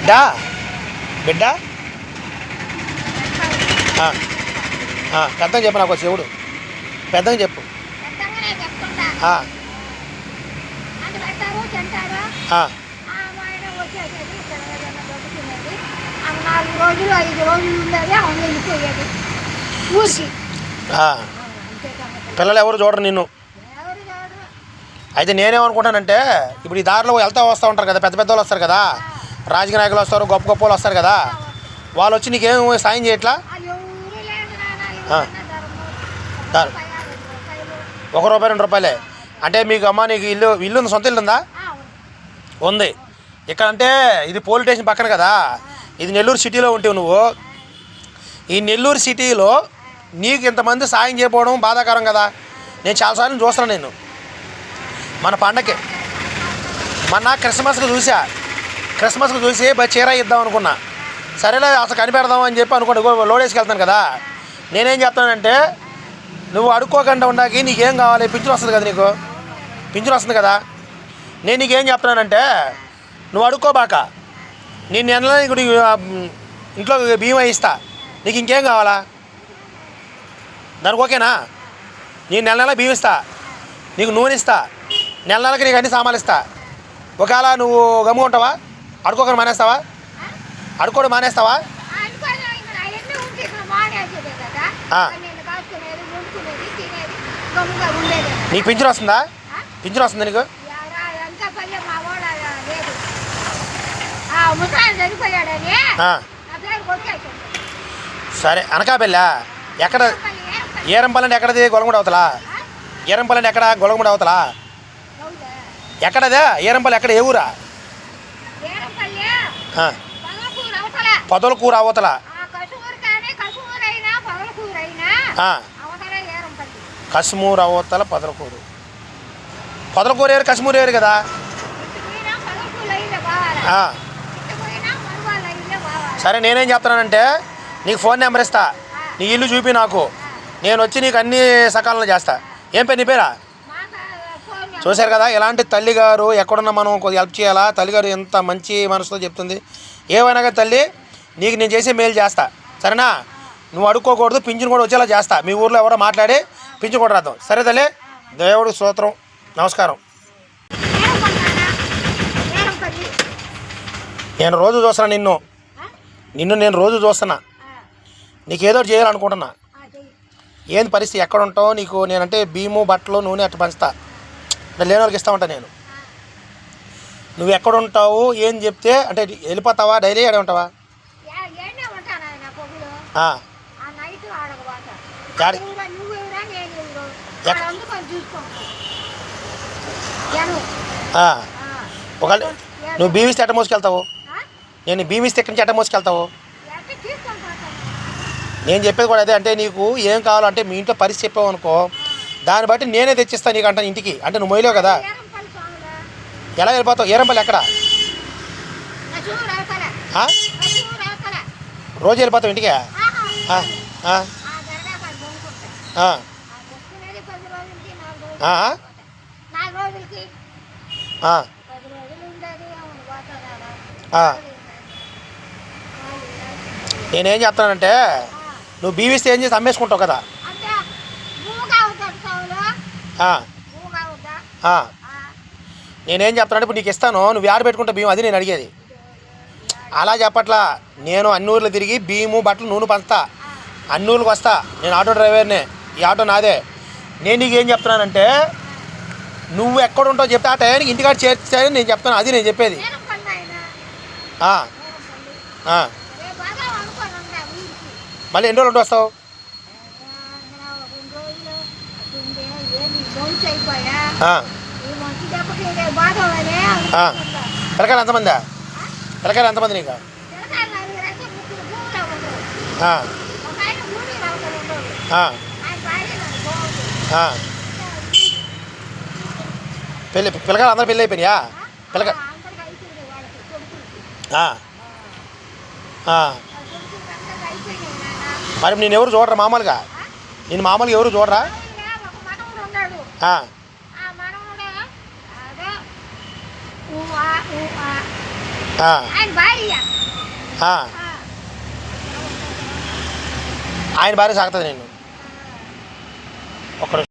బిడ్డ? బిడ్డ? పెద్దగా చెప్పు నాకు శివుడు పెద్దగా చెప్పు. నాలుగు రోజులు ఐదు రోజులు ఉండేది అవును వెళ్ళిపోయేది. పిల్లలు ఎవరు చూడరు నిన్ను. అయితే నేనేమనుకుంటానంటే ఇప్పుడు ఈ దారిలో వెళ్తా వస్తూ ఉంటారు కదా పెద్ద పెద్ద వాళ్ళు వస్తారు కదా. రాజకీయ నాయకులు వస్తారు గొప్ప గొప్ప వాళ్ళు వస్తారు కదా. వాళ్ళు వచ్చి నీకేం సాయం చేయట్లా? రూపాయలు, ఒక రూపాయి రెండు రూపాయలే. అంటే మీకు అమ్మ నీకు ఇల్లు ఇల్లు ఉంది సొంత ఇల్లు ఉందా. ఉంది. ఇక్కడ అంటే ఇది పోలీస్ స్టేషన్ పక్కన కదా. ఇది నెల్లూరు సిటీలో ఉంటావు నువ్వు. ఈ నెల్లూరు సిటీలో నీకు ఇంతమంది సాయం చేయకపోవడం బాధాకరం కదా. నేను చాలాసార్లు చూస్తున్నాను నేను. మన పండగకి మన క్రిస్మస్కి చూసా. క్రిస్మస్కి చూసి చీర ఇద్దాం అనుకున్నా. సరేలే అసలు కనిపెడదాం అని చెప్పి అనుకోండి లోడ్ వేసుకెళ్తాను కదా. నేనేం చెప్తానంటే నువ్వు అడుక్కోకుండా ఉండాకి నీకేం కావాలి? పింఛన్ వస్తుంది కదా నీకు? పింఛన్ వస్తుంది కదా? నేను నీకేం చెప్తున్నానంటే నువ్వు అడుక్కోబాక నేను నెలలో నీకు నీకు, ఇంట్లో బియ్యం ఇస్తా. నీకు ఇంకేం కావాలా? దానికి ఓకేనా? నేను నెల నెల బియ్యం ఇస్తా. నీకు నూనె ఇస్తా. నెల నెలకి నీకు అన్ని సామాన్లు ఇస్తా. ఒకవేళ నువ్వు గమ్ముకుంటావా? ఉంటావా అడుక్కోకుండా మానేస్తావా? అడుక్కోవడం మానేస్తావా? నీకు పింఛన్ వస్తుందా? పింఛన్ వస్తుందా నీకు? సరే అనకాపల్లా. ఎక్కడ? పల్లి ఏం పల్లి? ఏరంపల్లి అంటే ఎక్కడది గొలగముడ అవతలా. ఆ? ఏరంపల్లి అంటే ఎక్కడ? గొలగముడ అవతలా? ఎక్కడదే? ఏరంపల్లి ఎక్కడ? ఏ ఊరా ఏరంపల్లి, ఆ, పగలకూరు అవతల. పొదలకూర అవతల ఆ కసుమూరు కానీ కసుమూరు అయినా పగలకూరు అయినా ఆ, అవతల. ఏరంపల్లి. కశ్మూరు అవతల పొదలకూరు. పొదలకూరు ఏరు కశ్మూరు ఏరు కదా? సరే నేనేం చెప్తున్నానంటే నీకు ఫోన్ నెంబర్ ఇస్తా. నీ ఇల్లు చూపి నాకు. నేను వచ్చి నీకు అన్ని సకాలంలో చేస్తా. ఏం పేరు నీ పేరా? చూశారు కదా ఇలాంటి తల్లిగారు ఎక్కడున్నా మనం కొద్దిగా హెల్ప్ చేయాలా? తల్లిగారు ఎంత మంచి మనసుతో చెప్తుంది. ఏమైనా తల్లి నీకు నేను చేసే మేలు చేస్తా. సరేనా? నువ్వు అడుక్కోకూడదు పింఛన్ కూడా వచ్చేలా చేస్తా. మీ ఊర్లో ఎవరో మాట్లాడి పింఛన్ కూడా రాద్దాం. సరే తల్లి దేవుడు స్తోత్రం. నమస్కారం. నేను రోజు చూస్తున్నా నిన్ను? నిన్ను నేను రోజు చూస్తున్నా. ఆ, నీకు ఏదో ఒకటి చేయాలనుకుంటున్నా. ఏంది పరిస్థితి? ఎక్కడ ఉంటావు నీకు నేనంటే భీము బట్టలు నూనె అట్లా పంచుతా. అంటే లేని వాళ్ళకి ఇస్తా ఉంటా నేను. నువ్వు ఎక్కడ ఉంటావు ఏం చెప్తే అంటే వెళ్ళిపోతావా డైలీ ఆడే ఉంటావా. ఒకవేళ నువ్వు బీవిస్తే ఎట్ట మోసుకెళ్తావు? నేను బీవిస్తే ఎక్కడి నుంచి ఎట్ట మోసుకెళ్తావు. నేను చెప్పేది కూడా అదే అంటే నీకు ఏం కావాలంటే మీ ఇంట్లో పరిస్థితి చెప్పావు అనుకో దాన్ని బట్టి నేనే తెచ్చిస్తాను నీకు అంటాను ఇంటికి. అంటే నువ్వు మొయ్యలేవు కదా? ఎలా వెళ్ళిపోతావు? ఏరంపల్లి ఎక్కడ? రోజు వెళ్ళిపోతావు ఇంటికి? నేనేం చేస్తానంటే నువ్వు బీవీసీ ఏం చేసి అమ్మేసుకుంటావు కదా? నేనేం చెప్తానంటే ఇప్పుడు నీకు ఇస్తాను నువ్వు ఆడ పెట్టుకుంటా బియ్యం అది నేను అడిగేది. అలా చెప్పట్లా. నేను అన్ని ఊర్లు తిరిగి బియ్యము బట్టలు నూనె పంచుతా. అన్ని ఊర్లకు వస్తా. నేను ఆటో డ్రైవర్నే. ఈ ఆటో నాదే. నేను నీకు ఏం చెప్తున్నానంటే నువ్వు ఎక్కడ ఉంటావు చెప్తే ఆ టయానికి ఇంటికాడ చేర్చాయని నేను చెప్తాను. అది నేను చెప్పేది. మళ్ళీ ఎన్ని రోజులు వస్తావు ఆ, రెండు రోజులు ఉండే ఏంది బౌన్స్ అయిపోయా ఆ, ఈ మంచి దెబ్బకి రేపు బాగా అనే ఆ. పిల్లకాయలు ఎంతమందా? పిల్లకాయలు ఎంతమంది నీకు. పెళ్ళి పిల్లకాయలు అందరూ పెళ్ళి అయిపోయినాయా? పిల్లక మరి నేను ఎవరు చూడరా మామూలుగా? నేను మామూలుగా ఎవరు చూడరా? ఆయన భార్య సాగుతుంది నేను ఒక్క.